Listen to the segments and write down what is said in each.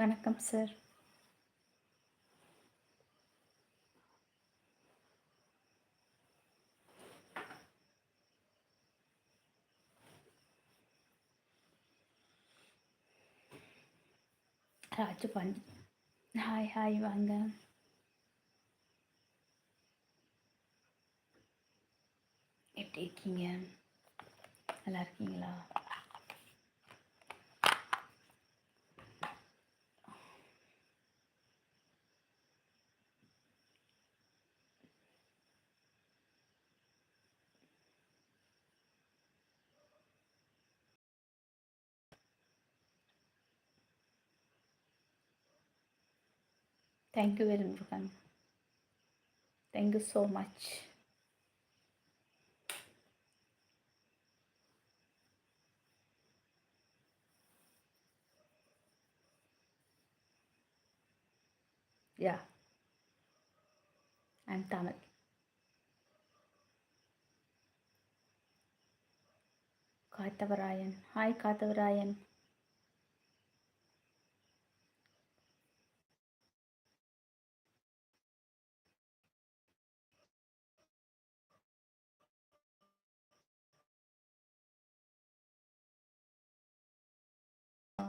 வணக்கம் sir. Raju Pandi hi hi வாங்க. எப்படி இருக்கீங்க? நல்லா இருக்கீங்களா? Thank you very much. Thank you so much. Yeah, I'm Tamil. Kathavarayan. Hi, Kathavarayan.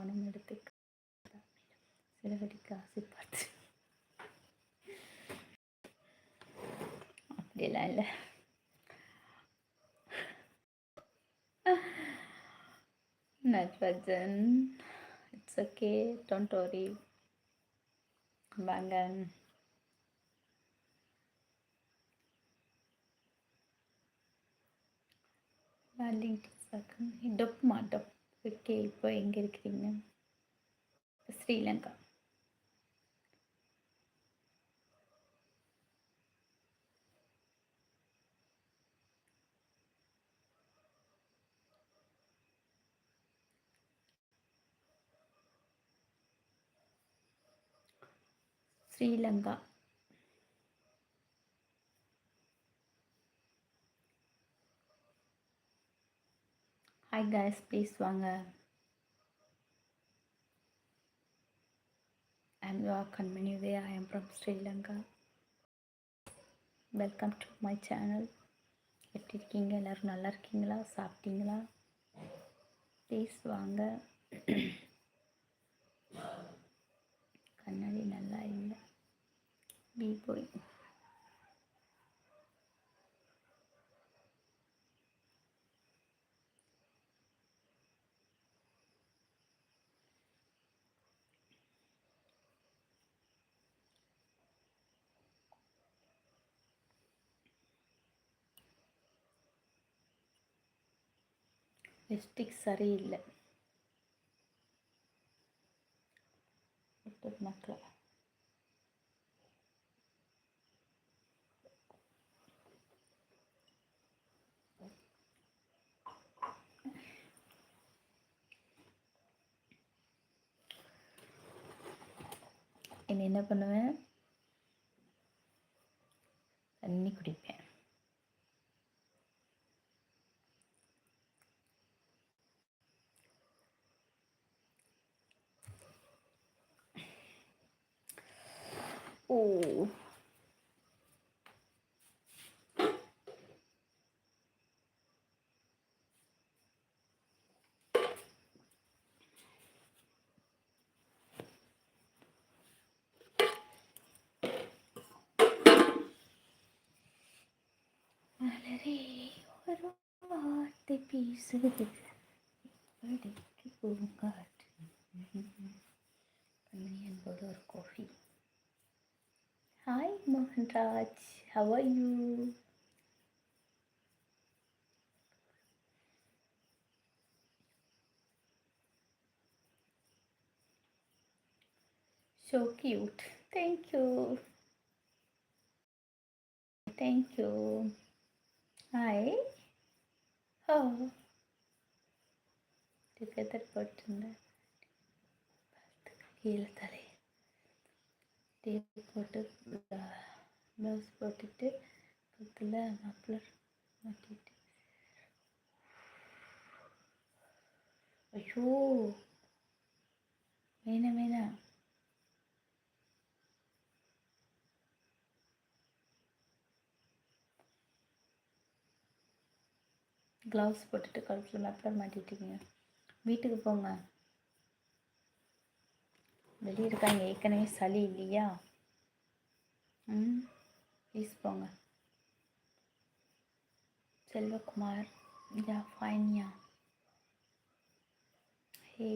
நானும் எடுத்து சிலவடிக்கு ஆசைப்பட்டு அப்படிலாம் இல்லை. நட்வர்ஜன் இட்ஸ் ஓகே டோன்ட் வரி வாங்க. டொப்மா டொப் ஓகே இப்போ எங்கே இருக்கிறீங்க? Sri Lanka. Sri Lanka. Hi guys please வாங்க. I'm your Kanmani I I am from Sri Lanka welcome to my channel எப்படி இருக்கீங்க? எல்லோரும் நல்லா இருக்கீங்களா? சாப்பிட்டீங்களா? ப்ளீஸ் வாங்க. கண்ணாடி நல்லா இல்லை. பி போய் லிப்ஸ்டிக் சரியில்லை. மக்கள் என்ன பண்ணுவேன்? தண்ணி குடிப்பேன். மலரே ஒரு வார்த்தை பேசுது படிக்கு பூங்காற்று என்பது ஒரு coffee hi Mohanraj how are you so cute thank you thank you Hi. Oh together பட்டுங்க கீழே தலை டேப் போட்டு ப்ளவுஸ் போட்டுட்டு பக்கத்தில் மப்ளர் மாட்டிட்டு ஐயோ வேணாம் வேணாம் க்ளவுஸ் போட்டுட்டு கழுத்தில் மப்ளர் மாட்டிட்டீங்க. வீட்டுக்கு போங்க. வெளியே இருக்காங்க. ஏற்கனவே சளி இல்லையா? ம் ப்ளீஸ் போங்க. செல்வகுமார் யா ஃபைன்யா. ஹே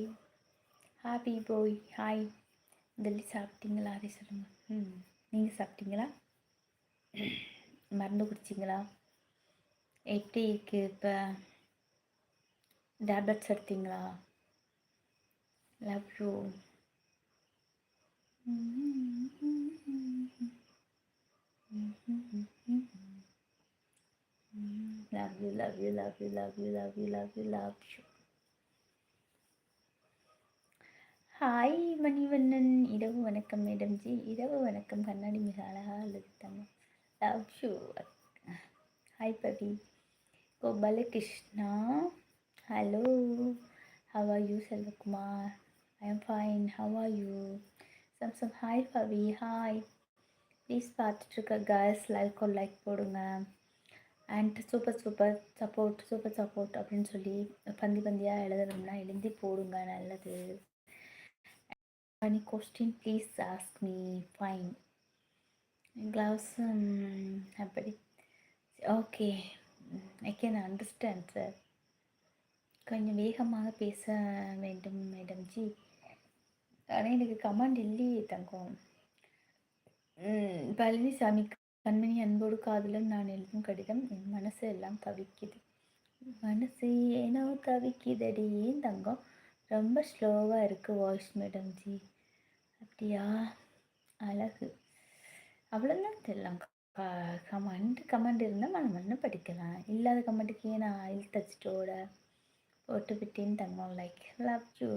ஹாப்பி போய் ஹாய் டெல்லி சாப்பிட்டீங்களா? அதே சொல்லுங்கள் ம் நீங்கள் சாப்பிட்டீங்களா? மருந்து குடிச்சிங்களா? எப்படி இருக்கு இப்போ? டேப்லெட்ஸ் எடுத்தீங்களா? Love you love you, love you, love you, love you, love you, love you, love you. Hi Manivannan. இரவு வணக்கம் மேடம் ஜி இரவு வணக்கம். கண்ணாடி மிக அழகாக அல்லது தங்கம் love shoe hi Pavi. Gopalakrishna. Hello how are you Selvakumar? I am fine how are you some சம் ஹாய் பவி ஹாய் ப்ளீஸ் பார்த்துட்ருக்க கேர்ள்ஸ் லைக் ஒரு லைக் போடுங்க. And super super support super support அப்படின்னு சொல்லி பந்தி பந்தியாக எழுதுறோம்னா எழுதி போடுங்க. நல்லது. Any question please ask me. Fine. Gloves um, அப்படி. Okay I can understand sir கொஞ்சம் வேகமாக பேச வேண்டும் மேடம் ஜி ஆனால் எனக்கு கமாண்ட் இல்லையே தங்கம். பழனிசாமி கண்மணி அன்போடு காதலும் நான் எழுதும் கடிதம் என் மனசு எல்லாம் தவிக்குது. மனசு ஏனோ தவிக்குதடி ஏன் தங்கம்? ரொம்ப ஸ்லோவாக இருக்குது வாய்ஸ் மேடம் ஜி அப்படியா? அழகு. அவ்வளோதான் தெரியலாம் கமெண்ட் கமெண்ட் இருந்தால் மன மண்ணு படிக்கலாம். இல்லாத கமெண்ட்டுக்கு ஏன் நான் ஆயில் டச்சோட போட்டு விட்டேன்னு தங்கம் லைக் லவ் யூ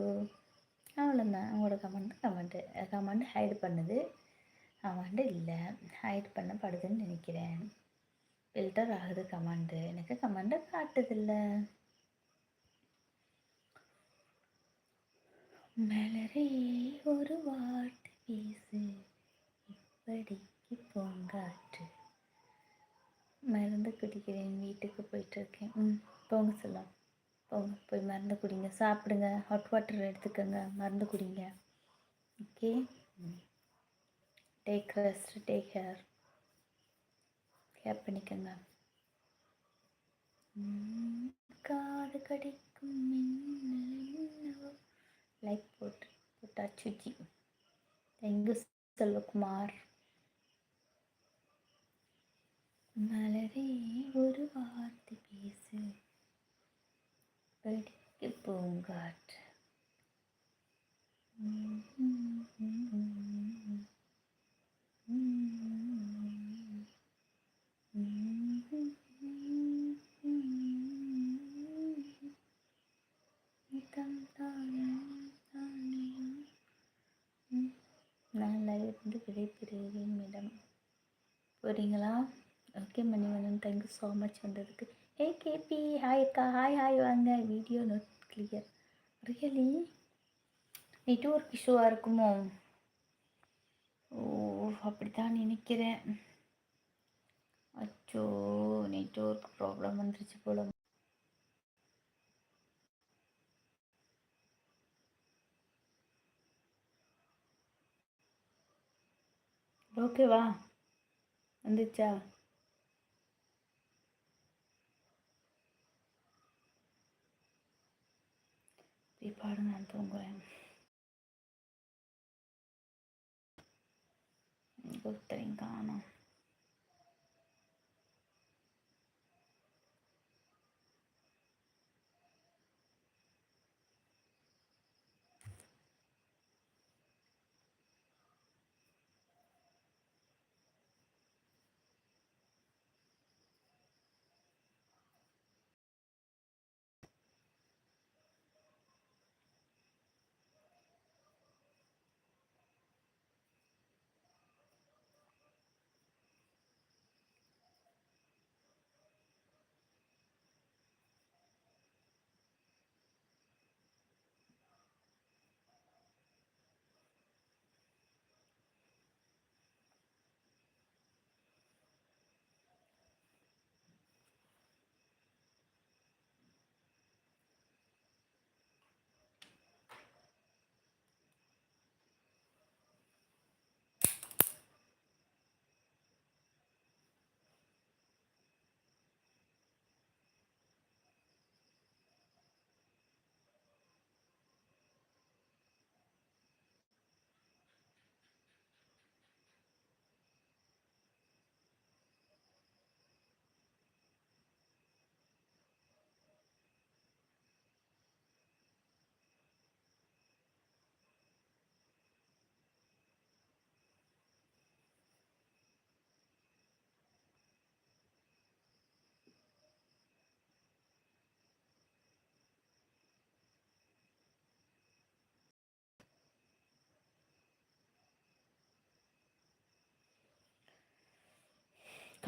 அவ்வளோதான் அவங்களோட கமெண்ட் கமெண்ட்டு கமெண்ட் ஹைட் பண்ணுது. கமெண்ட் இல்லை. ஹைட் பண்ணப்படுதுன்னு நினைக்கிறேன். ஃபில்டர் ஆகுது கமெண்டு எனக்கு கமெண்ட்டை காட்டுதில்லை. மலரே ஒரு வார்த்தை பேசு. இப்படி பூங்காற்று. மருந்து குடிக்கிறேன் வீட்டுக்கு போயிட்டு இருக்கேன் ம் போங்க சொல்லலாம் போங்க போய் மருந்து குடிங்க. சாப்பிடுங்க. ஹாட் வாட்டர் எடுத்துக்கோங்க. மருந்து குடிங்க. Okay take rest take care care பண்ணிக்கோங்க. காது கடிக்கும் லைக் போட்டு போட்டா ஜி தேங்க்யூ செல்வகுமார். மலரே ஒரு வார்த்தை பேசு. படிக்க பூங்காற்று. இருந்து விடைபெறுகிறேன் மேடம். போகிறீங்களா okay Manivannan thank you so much வந்ததுக்கு. ஏ கேபி ஹாய் அக்கா. ஹாய் ஹாய் வாங்க. Video not clear really network இஷ்யூவாக இருக்குமோ? ஓ அப்படித்தான் நினைக்கிறேன். அச்சோ நெட்ஒர்க் ப்ராப்ளம் வந்துருச்சு போல. ஓகேவா வந்துச்சா பாடு நான் தூங்குறேன் ஒருத்தரையும் காணும்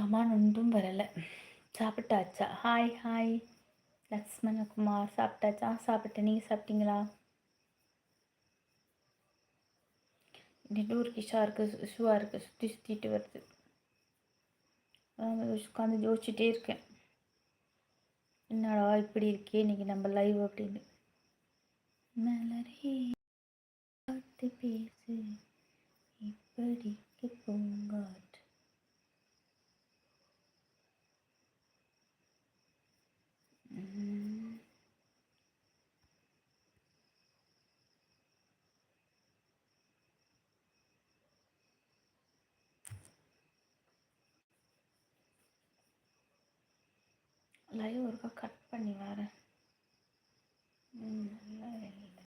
கமான் ஒன்றும் வரலை. சாப்பிட்டாச்சா? ஹாய் ஹாய் லக்ஷ்மணகுமார் சாப்பிட்டாச்சா? சாப்பிட்டேன். நீங்கள் சாப்பிட்டீங்களா? நெட்ஒர்க் இஷா இருக்குது ஷுவா இருக்குது சுற்றி சுற்றிட்டு வருது. உட்காந்து யோசிச்சுட்டே இருக்கேன். என்னடா இப்படி இருக்கே? இன்னைக்கு நம்ம லைவ் அப்படின்னு. மலரே பார்த்து பேசு. இப்படிக்கு போ. லைவ் ஒருக்கா கட் பண்ணி வரேன். ம்.